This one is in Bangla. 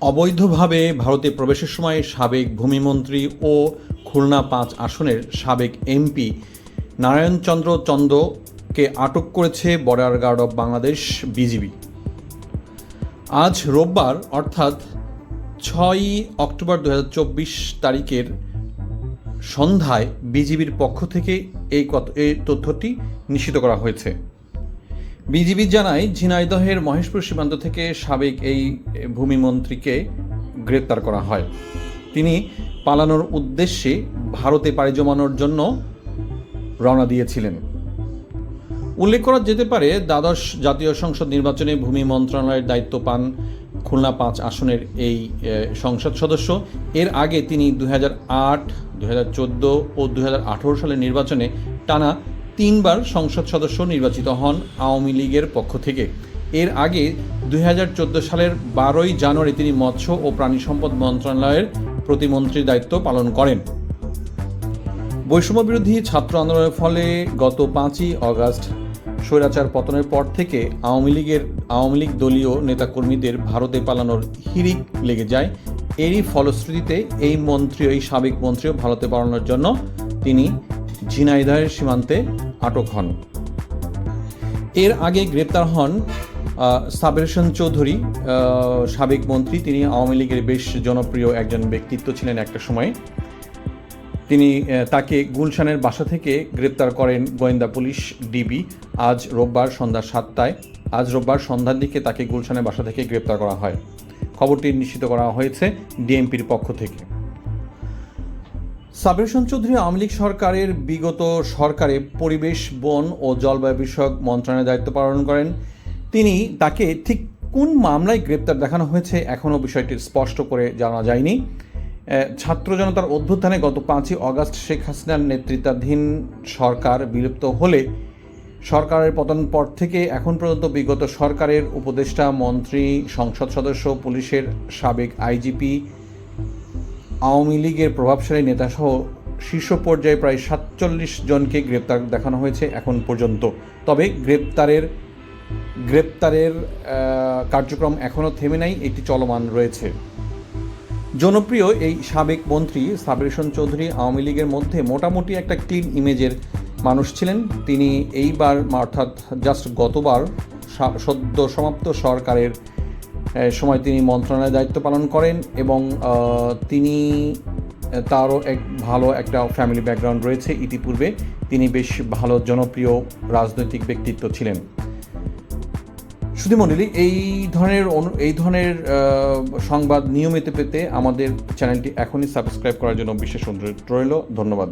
অবৈধভাবে ভারতে প্রবেশের সময় সাবেক ভূমিমন্ত্রী ও খুলনা পাঁচ আসনের সাবেক এমপি নারায়ণচন্দ্র চন্দ্রকে আটক করেছে border guard of Bangladesh BGB. আজ রোববার, অর্থাৎ ছয়ই অক্টোবর দু হাজার চব্বিশ তারিখের সন্ধ্যায় বিজিবির পক্ষ থেকে এই তথ্যটি নিশ্চিত করা হয়েছে। বিজিবি জানায়, ঝিনাইদহের মহেশপুর সীমান্ত থেকে সাবেক এই ভূমিমন্ত্রীকে গ্রেপ্তার করা হয়। তিনি পালানোর উদ্দেশ্যে ভারতে পাড়ি জমানোর জন্য রওনা দিয়েছিলেন। উল্লেখ করা যেতে পারে, দ্বাদশ জাতীয় সংসদ নির্বাচনে ভূমি মন্ত্রণালয়ের দায়িত্ব পান খুলনা পাঁচ আসনের এই সংসদ সদস্য। এর আগে তিনি দুই হাজার আট ও দুই হাজার আঠারো সালের নির্বাচনে টানা তিনবার সংসদ সদস্য নির্বাচিত হন আওয়ামী লীগের পক্ষ থেকে। এর আগে দুই হাজার চোদ্দ সালের বারোই জানুয়ারি তিনি মৎস্য ও প্রাণী সম্পদ মন্ত্রণালয়ের প্রতিমন্ত্রীর দায়িত্ব পালন করেন। বৈষম্য বিরোধী ছাত্র আন্দোলনের ফলে গত পাঁচই অগাস্ট স্বৈরাচার পতনের পর থেকে আওয়ামী লীগের, আওয়ামী লীগ দলীয় নেতাকর্মীদের ভারতে পালানোর হিরিক লেগে যায়। এরই ফলশ্রুতিতে এই মন্ত্রী, এই সাবেক মন্ত্রীও ভারতে পালানোর জন্য তিনি ঝিনাইদহের সীমান্তে আটক হন। এর আগে গ্রেপ্তার হন আহ, চৌধুরী সাবেক মন্ত্রী তিনি আওয়ামী লীগের বেশ জনপ্রিয় একজন ব্যক্তিত্ব ছিলেন একটা সময়। তিনি তাকে গুলশানের বাসা থেকে গ্রেপ্তার করেন গোয়েন্দা পুলিশ ডিবি। আজ রোববার সন্ধ্যা সাতটায় আজ রোববার সন্ধ্যার দিকে তাকে গুলশানের বাসা থেকে গ্রেপ্তার করা হয়। খবরটি নিশ্চিত করা হয়েছে ডিএমপির পক্ষ থেকে। সাবের হোসেন চৌধুরী আওয়ামী লীগ সরকারের বিগত সরকারে পরিবেশ, বন ও জলবায়ু বিষয়ক মন্ত্রণালয়ের দায়িত্ব পালন করেন। তিনি তাকে ঠিক কোন মামলায় গ্রেপ্তার দেখানো হয়েছে এখনও বিষয়টি স্পষ্ট করে জানা যায়নি। ছাত্র জনতার অভ্যুত্থানে গত পাঁচই অগাস্ট শেখ হাসিনার নেতৃত্বাধীন সরকার বিলুপ্ত হলে সরকারের পতন পর থেকে এখন পর্যন্ত বিগত সরকারের উপদেষ্টা, মন্ত্রী, সংসদ সদস্য, পুলিশের সাবেক আইজিপি আওয়ামী লীগের প্রভাবশালী নেতাসহ শীর্ষ পর্যায়ে প্রায় সাতচল্লিশ জনকে গ্রেপ্তার দেখানো হয়েছে এখন পর্যন্ত। তবে গ্রেপ্তারের গ্রেপ্তারের কার্যক্রম এখনও থেমে নাই এটি চলমান রয়েছে। জনপ্রিয় এই সাবেক মন্ত্রী সাবির চৌধুরী আওয়ামী লীগের মধ্যে মোটামুটি একটা ক্লিন ইমেজের মানুষ ছিলেন। তিনি এইবার, অর্থাৎ জাস্ট গতবার সদ্য সমাপ্ত সরকারের সময় তিনি মন্ত্রণালয়ের দায়িত্ব পালন করেন এবং তিনি তারও এক ভালো একটা ফ্যামিলি ব্যাকগ্রাউন্ড রয়েছে। ইতিপূর্বে তিনি বেশ ভালো জনপ্রিয় রাজনৈতিক ব্যক্তিত্ব ছিলেন। শুধু মন্ডলী এই ধরনের এই ধরনের সংবাদ নিয়মিত পেতে আমাদের চ্যানেলটি এখনই সাবস্ক্রাইব করার জন্য বিশেষ অনুরোধ রইল। ধন্যবাদ।